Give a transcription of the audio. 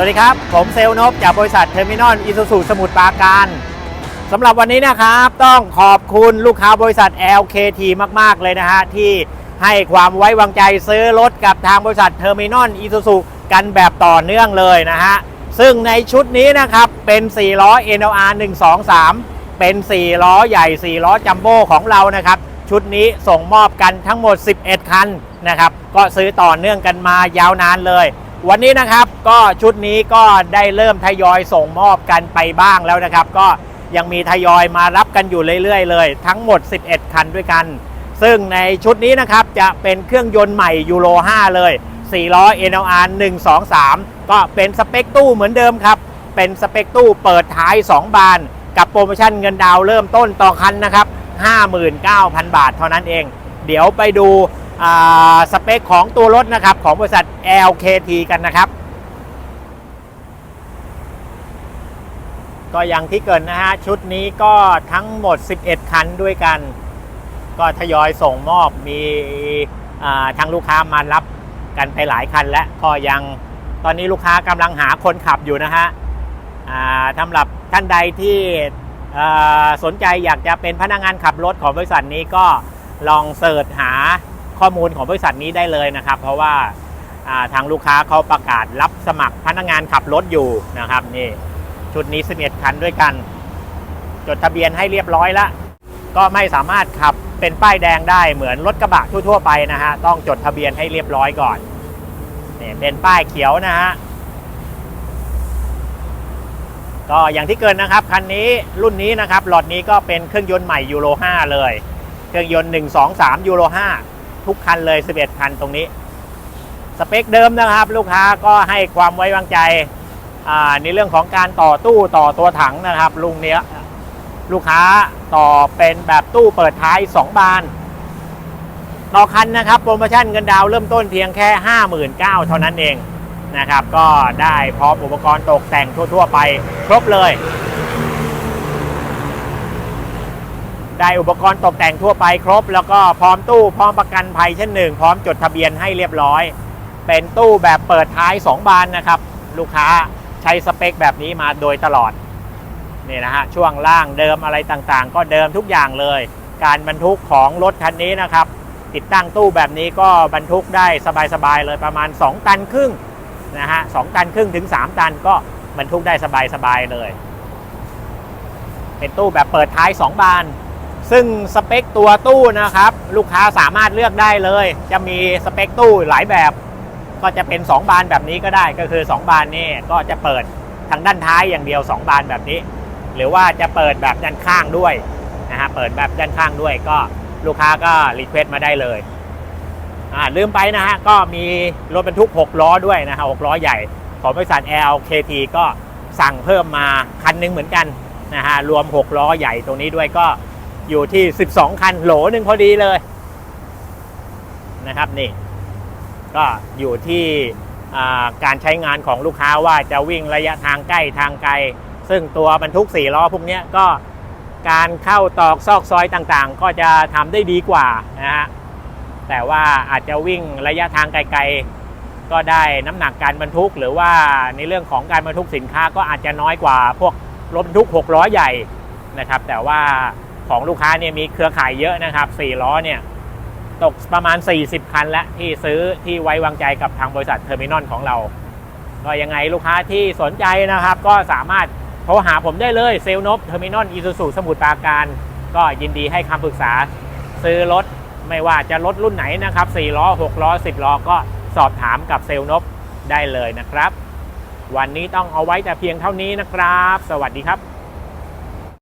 สวัสดีครับ ผมเซลนบจากบริษัทเทอร์มินอลอิซูซูสมุทรปราการสำหรับวันนี้นะครับ ต้องขอบคุณลูกค้าบริษัท LKT มาก ๆ เลยนะฮะ ที่ให้ความไว้วางใจซื้อรถกับทางบริษัทเทอร์มินอลอิซูซูกันแบบต่อเนื่องเลยนะฮะ ซึ่งในชุดนี้นะครับ เป็น 4 ล้อ NLR 1 2 3 เป็น 4 ล้อใหญ่ 4 ล้อจัมโบ้ของเรานะครับ ชุดนี้ส่งมอบกันทั้งหมด 11 คันนะครับ ก็ซื้อต่อเนื่องกันมายาวนานเลย วันนี้นะครับก็ชุดนี้ก็ได้เริ่มทยอยส่งมอบกันไปบ้างแล้วนะครับ ก็ยังมีทยอยมารับกันอยู่เรื่อยๆ เลย ทั้งหมด 11 คันด้วยกัน ซึ่งในชุดนี้นะครับจะเป็นเครื่องยนต์ใหม่ยูโร 5 เลย4ล้อ NLR 1 2 3 ก็เป็นสเปคตู้เหมือนเดิมครับ เป็นสเปคตู้เปิดท้าย 2 บาน กับโปรโมชั่นเงินดาวเริ่มต้นต่อคันนะครับ 59,000 บาทเท่านั้นเอง เดี๋ยวไปดู สเปคของตัวรถนะครับ ของบริษัท LKT กันนะครับ ก็อย่างที่เกินนะฮะ ชุดนี้ก็ทั้งหมด 11 คันด้วยกัน ก็ทยอยส่งมอบมีอ่าทางลูกค้ามารับกันไปหลายคันแล้วก็ยังตอนนี้ลูกค้ากำลังหาคนขับอยู่นะฮะอ่าสำหรับท่านใดที่อ่าสนใจอยากจะเป็นพนักงานขับรถของบริษัทนี้ก็ลองเสิร์ชหา ข้อมูลของบริษัทนี้ได้เลยนะครับ เพราะว่าทางลูกค้าเขาประกาศรับสมัครพนักงานขับรถอยู่นะครับนี่ชุดนี้11คันด้วยกัน จดทะเบียนให้เรียบร้อยล้วก็ไม่สามารถขับเป็นป้ายแดงได้เหมือนรถกระบะทั่วๆไปนะฮะต้องจดทะเบียนให้เรียบร้อยก่อนเนี่ยเป็นป้ายเขียวนะฮะก็อย่างที่เกินนะครับคันนี้รุ่นนี้นะครับหลอดนี้ก็เป็นเครื่องยนต์ใหม่ยูโร5เลย เครื่องยนต์ 1 2 3ยูโร5 ทุกคันเลย 11 คันตรงนี้ สเปคเดิมนะครับ ลูกค้าก็ให้ความไว้วางใจในเรื่องของการต่อตู้ต่อตัวถังนะครับ ลุงเนี้ยลูกค้าต่อเป็นแบบตู้เปิดท้าย 2 บาน ต่อคันนะครับโปรโมชั่นเงินดาวเริ่มต้นเพียงแค่ 59,000เท่านั้นเองนะครับ ก็ได้พร้อมอุปกรณ์ตกแต่งทั่ว ๆ ไปครบเลย ได้อุปกรณ์ตกแต่งทั่วไปครบ แล้วก็พร้อมตู้พร้อมประกันภัยเช่นหนึ่งพร้อมจดทะเบียนให้เรียบร้อย เป็นตู้แบบเปิดท้าย 2 บานนะครับ ลูกค้าใช้สเปคแบบนี้มาโดยตลอดนี่นะฮะช่วงล่างเดิมอะไรต่างๆ ก็เดิมทุกอย่างเลย การบรรทุกของรถคันนี้นะครับ ติดตั้งตู้แบบนี้ก็บรรทุกได้สบายๆเลยประมาณ 2 ตันครึ่งนะฮะสตันครึ่งถึง 3 ตันก็บรรทุกได้สบายๆเลย เป็นตู้แบบเปิดท้าย 2 บาน ซึ่งสเปคตัวตู้นะครับ ลูกค้าสามารถเลือกได้เลย จะมีสเปคตู้หลายแบบ ก็จะเป็น 2 บานแบบนี้ก็ได้ก็คือ 2 บานนี่ก็จะเปิดทางด้านท้ายอย่างเดียว 2 บานแบบนี้ หรือว่าจะเปิดแบบด้านข้างด้วยนะฮะเปิดแบบด้านข้างด้วยก็ลูกค้าก็รีเควสต์มาได้เลยอ่าลืมไปนะฮะก็มีรถบรรทุก 6 ล้อด้วยนะฮะ6ล้อใหญ่ ของบริษัท LKT ก็สั่งเพิ่มมาคันนึงเหมือนกันนะฮะรวม 6 ล้อใหญ่ตรงนี้ด้วยก็ อยู่ที่ 12 คันโหลหนึ่งพอดีเลยนะครับนี่ก็อยู่ที่การใช้งานของลูกค้าว่าจะวิ่งระยะทางใกล้ทางไกล ซึ่งตัวบรรทุก4ล้อพวกนี้ก็การเข้าตอกซอกซอยต่างๆ ก็จะทำได้ดีกว่านะฮะแต่ว่าอาจจะวิ่งระยะทางไกลๆ ก็ได้น้ำหนักการบรรทุก หรือว่าในเรื่องของการบรรทุกสินค้าก็อาจจะน้อยกว่าพวกรถบรรทุก6ล้อใหญ่นะครับ แต่ว่า ของลูกค้าเนี่ยมีเครือข่ายเยอะนะครับ4ล้อเนี่ยตกประมาณ 40 คันแล้วที่ซื้อที่ไว้วางใจกับทางบริษัทเทอร์มินอลของเรา ก็ยังไงลูกค้าที่สนใจนะครับ ก็สามารถโทรหาผมได้เลยเซลนบเทอร์มินอลอีซูซูสมุทรปราการ ก็ยินดีให้คำปรึกษาซื้อรถไม่ว่าจะรถรุ่นไหนนะครับ4ล้อ 6 ล้อ 10 ล้อ ก็สอบถามกับเซลนบได้เลยนะครับ วันนี้ต้องเอาไว้แต่เพียงเท่านี้นะครับ สวัสดีครับ